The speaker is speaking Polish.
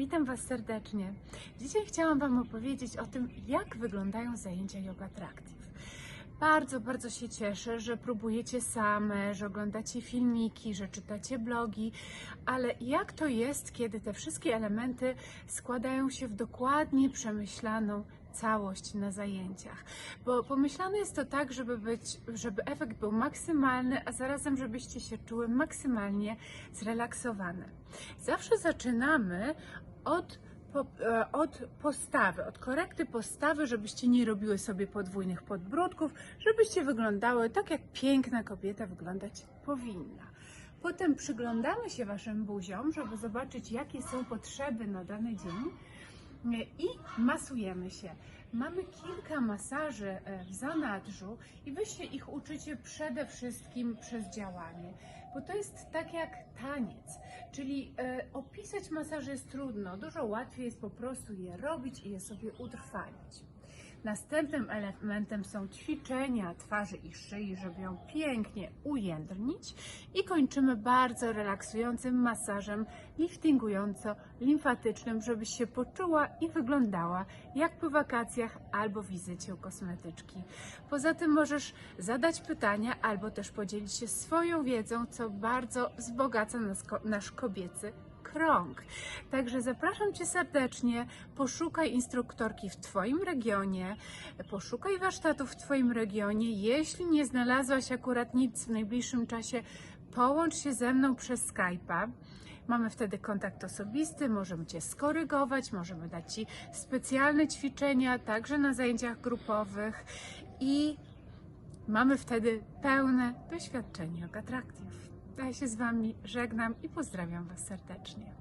Witam Was serdecznie. Dzisiaj chciałam Wam opowiedzieć o tym, jak wyglądają zajęcia Yoga Attractive. Bardzo, bardzo się cieszę, że próbujecie same, że oglądacie filmiki, że czytacie blogi, ale jak to jest, kiedy te wszystkie elementy składają się w dokładnie przemyślaną całość na zajęciach? Bo pomyślane jest to tak, żeby, być, żeby efekt był maksymalny, a zarazem, żebyście się czuły maksymalnie zrelaksowane. Zawsze zaczynamy od po, e, od postawy, od korekty postawy, żebyście nie robiły sobie podwójnych podbródków, żebyście wyglądały tak, jak piękna kobieta wyglądać powinna. Potem przyglądamy się Waszym buziom, żeby zobaczyć, jakie są potrzeby na dany dzień i masujemy się. Mamy kilka masaży e, w zanadrzu i Wy się ich uczycie przede wszystkim przez działanie, bo to jest tak jak taniec, czyli e, opisać masaże jest trudno, dużo łatwiej jest po prostu je robić i je sobie utrwalić. Następnym elementem są ćwiczenia twarzy i szyi, żeby ją pięknie ujędrnić i kończymy bardzo relaksującym masażem liftingująco-limfatycznym, żebyś się poczuła i wyglądała jak po wakacjach albo wizycie u kosmetyczki. Poza tym możesz zadać pytania albo też podzielić się swoją wiedzą, co bardzo wzbogaca nas, nasz kobiecy krąg. Także zapraszam Cię serdecznie, poszukaj instruktorki w Twoim regionie, poszukaj warsztatów w Twoim regionie. Jeśli nie znalazłaś akurat nic w najbliższym czasie, połącz się ze mną przez Skype'a. Mamy wtedy kontakt osobisty, możemy Cię skorygować, możemy dać Ci specjalne ćwiczenia, także na zajęciach grupowych i mamy wtedy pełne doświadczenie Yoga Attractive. Ja się z Wami żegnam i pozdrawiam Was serdecznie.